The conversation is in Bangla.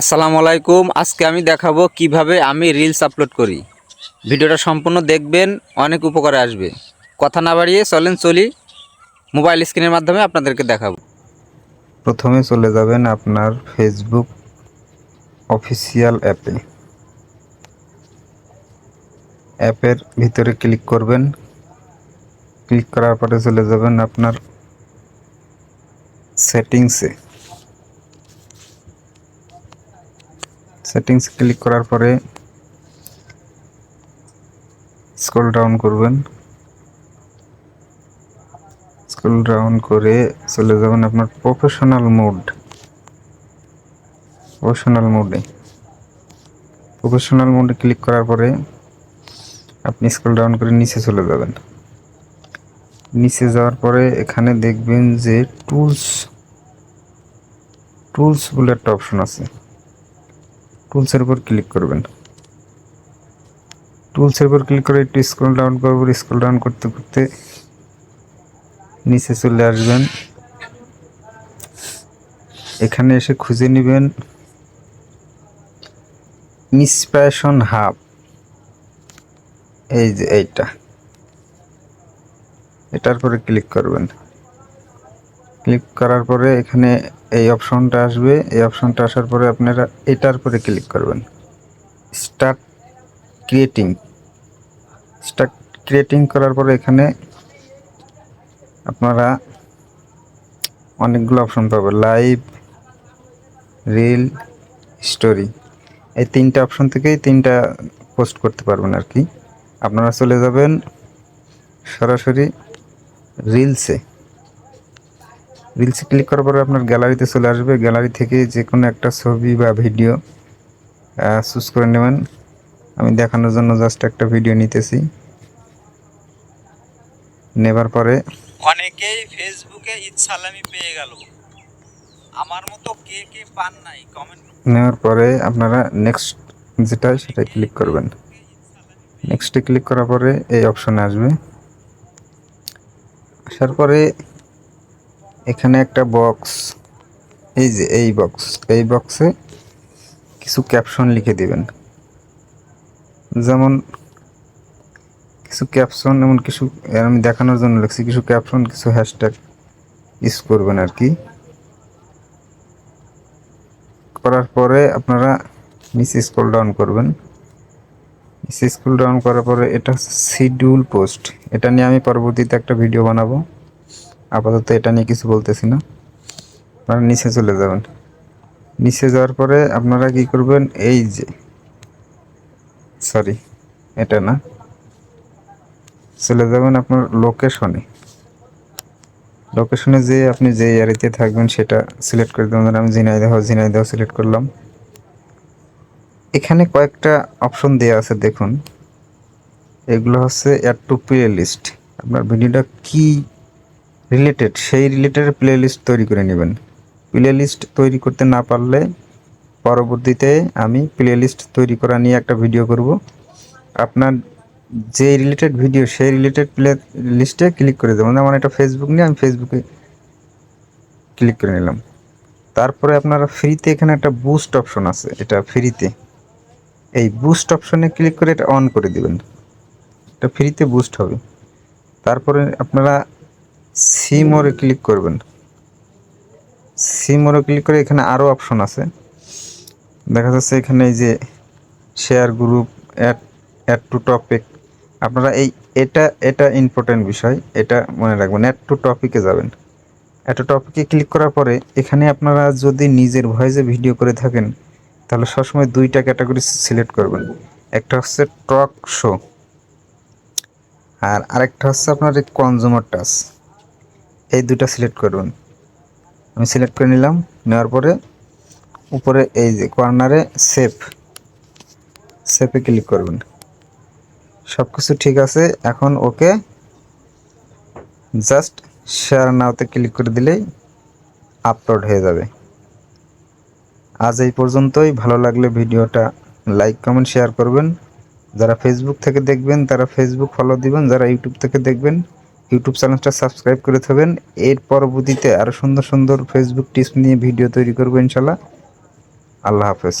আসসালামু আলাইকুম। আজকে আমি দেখাবো কীভাবে আমি রিলস আপলোড করি। ভিডিওটা সম্পূর্ণ দেখবেন, অনেক উপকারে আসবে। কথা না বাড়িয়ে চলেন, চলি। মোবাইল স্ক্রিনের মাধ্যমে আপনাদেরকে দেখাবো। প্রথমে চলে যাবেন আপনার ফেসবুক অফিসিয়াল অ্যাপে অ্যাপের ভিতরে ক্লিক করবেন। ক্লিক করার পরে চলে যাবেন আপনার সেটিংসে সেটিংস ক্লিক করার পরে স্ক্রল ডাউন করবেন। স্ক্রল ডাউন করে চলে যাবেন আপনার প্রফেশনাল মোড প্রফেশনাল মোডে প্রফেশনাল মোডে ক্লিক করার পরে আপনি স্ক্রল ডাউন করে নিচে চলে যাবেন। নিচে যাওয়ার পরে এখানে দেখবেন যে টুলস টুলস বলে একটা অপশন আছে। টুলসের উপর ক্লিক করবেন। টুলসের উপর ক্লিক করে একটু স্ক্রল ডাউন করবেন স্ক্রল ডাউন করতে করতে নিচে চলে আসবেন। এখানে এসে খুঁজে নেবেন ইন্সপিরেশন হাব এই যে এইটা। এটার পরে ক্লিক করবেন। ক্লিক করার পরে এখানে এই অপশনটা আসবে। এই অপশনটা আসার পরে আপনারা এটার পরে ক্লিক করবেন। স্টার্ট ক্রিয়েটিং স্টার্ট ক্রিয়েটিং করার পরে এখানে আপনারা অনেকগুলো অপশন পাবেন। লাইভ রিল স্টোরি এই তিনটা অপশন থেকেই তিনটা পোস্ট করতে পারবেন আর কি। আপনারা চলে যাবেন সরাসরি রিলসে রিলসে ক্লিক করার পরে আপনার গ্যালারিতে চলে আসবে। গ্যালারি থেকে যে কোনো একটা ছবি বা ভিডিও চুজ করে নেবেন। আমি দেখানোর জন্য জাস্ট একটা ভিডিও নিতেছি। নেবার পরে অনেকেই ফেসবুকে ইচ্ছালামি পেয়ে গেল। আমার মতো কে কে পান নাই? কমেন্ট নেওয়ার পরে আপনারা নেক্সট যেটা সেটা ক্লিক করবেন। নেক্সটে ক্লিক করার পরে এই অপশনে আসবে। আসার পরে এখানে একটা বক্স এই যে এই বক্স এই বক্সে কিছু ক্যাপশন লিখে দিবেন। যেমন কিছু ক্যাপশন এমন কিছু আমি দেখানোর জন্য লিখছি, কিছু ক্যাপশন কিছু হ্যাশট্যাগ ইউজ করবেন আর কি। করার পরে আপনারা নিচে স্ক্রল ডাউন করবেন। নিচে স্ক্রল ডাউন করার পরে এটা হচ্ছে শিডিউল পোস্ট এটা নিয়ে আমি পরবর্তীতে একটা ভিডিও বানাবো। আপাতত এটা নিয়ে কিছু বলতেছি না। আপনারা নিচে চলে যাবেন। নিচে যাওয়ার পরে আপনারা কি করবেন? এই যে সরি এটা না। চলে যাবেন আপনার লোকেশনে লোকেশনে যে আপনি যে এরিয়াতে থাকবেন সেটা সিলেক্ট করে দেবেন। আমি ঝিনাইদহ ঝিনাইদহ সিলেক্ট করলাম। এখানে কয়েকটা অপশন দেওয়া আছে, দেখুন। এগুলো হচ্ছে অ্যাড টু প্লে লিস্ট আপনার ভিডিওটা কি রিলেটেড সেই রিলেটেড প্লে লিস্ট তৈরি করে নেবেন। প্লে লিস্ট তৈরি করতে না পারলে পরবর্তীতে আমি প্লে লিস্ট তৈরি করা নিয়ে একটা ভিডিও করব। আপনার যে রিলেটেড ভিডিও সেই রিলেটেড প্লে লিস্টে ক্লিক করে দেবো যেমন এটা ফেসবুক নিয়ে আমি ফেসবুকে ক্লিক করে নিলাম। তারপরে আপনারা ফ্রিতে এখানে একটা বুস্ট অপশন আছে, এটা ফ্রিতে এই বুস্ট অপশনে ক্লিক করে এটা অন করে দেবেন। এটা ফ্রিতে বুস্ট হবে। তারপরে আপনারা সি মোড়ে ক্লিক করবেন। সি মোড়ে ক্লিক করে এখানে আরও অপশন আছে। দেখা যাচ্ছে এখানে এই যে share group add add to topic আপনারা এই এটা এটা ইম্পর্টেন্ট বিষয়, এটা মনে রাখবেন অ্যাড টু টপিকে যাবেন। অ্যাড টু টপিকে ক্লিক করার পরে এখানে আপনারা যদি নিজের ভয়েসে ভিডিও করে থাকেন, তাহলে সবসময় দুইটা ক্যাটাগরি সিলেক্ট করবেন। একটা হচ্ছে টক শো আর আরেকটা হচ্ছে আপনার এই কনজুমার টাচ এই দুটা সিলেক্ট করবেন আমি সিলেক্ট করে নিলাম, নেওয়ার পরে উপরে এই যে কর্নারে সেভ সেভে ক্লিক করবেন। সব কিছু ঠিক আছে, এখন ওকে জাস্ট শেয়ার নাওতে ক্লিক করে দিলেই আপলোড হয়ে যাবে। আজ এই পর্যন্তই, ভালো লাগলে ভিডিওটা লাইক কমেন্ট শেয়ার করবেন। যারা ফেসবুক থেকে দেখবেন, তারা ফেসবুক ফলো দিবেন, যারা ইউটিউব থেকে দেখবেন ইউটিউব চ্যানেলটা সাবস্ক্রাইব করে থাকবেন। এর পরবর্তীতে আরও সুন্দর সুন্দর ফেসবুক টিপস নিয়ে ভিডিও তৈরি করব ইনশাল্লাহ। আল্লাহ হাফেজ।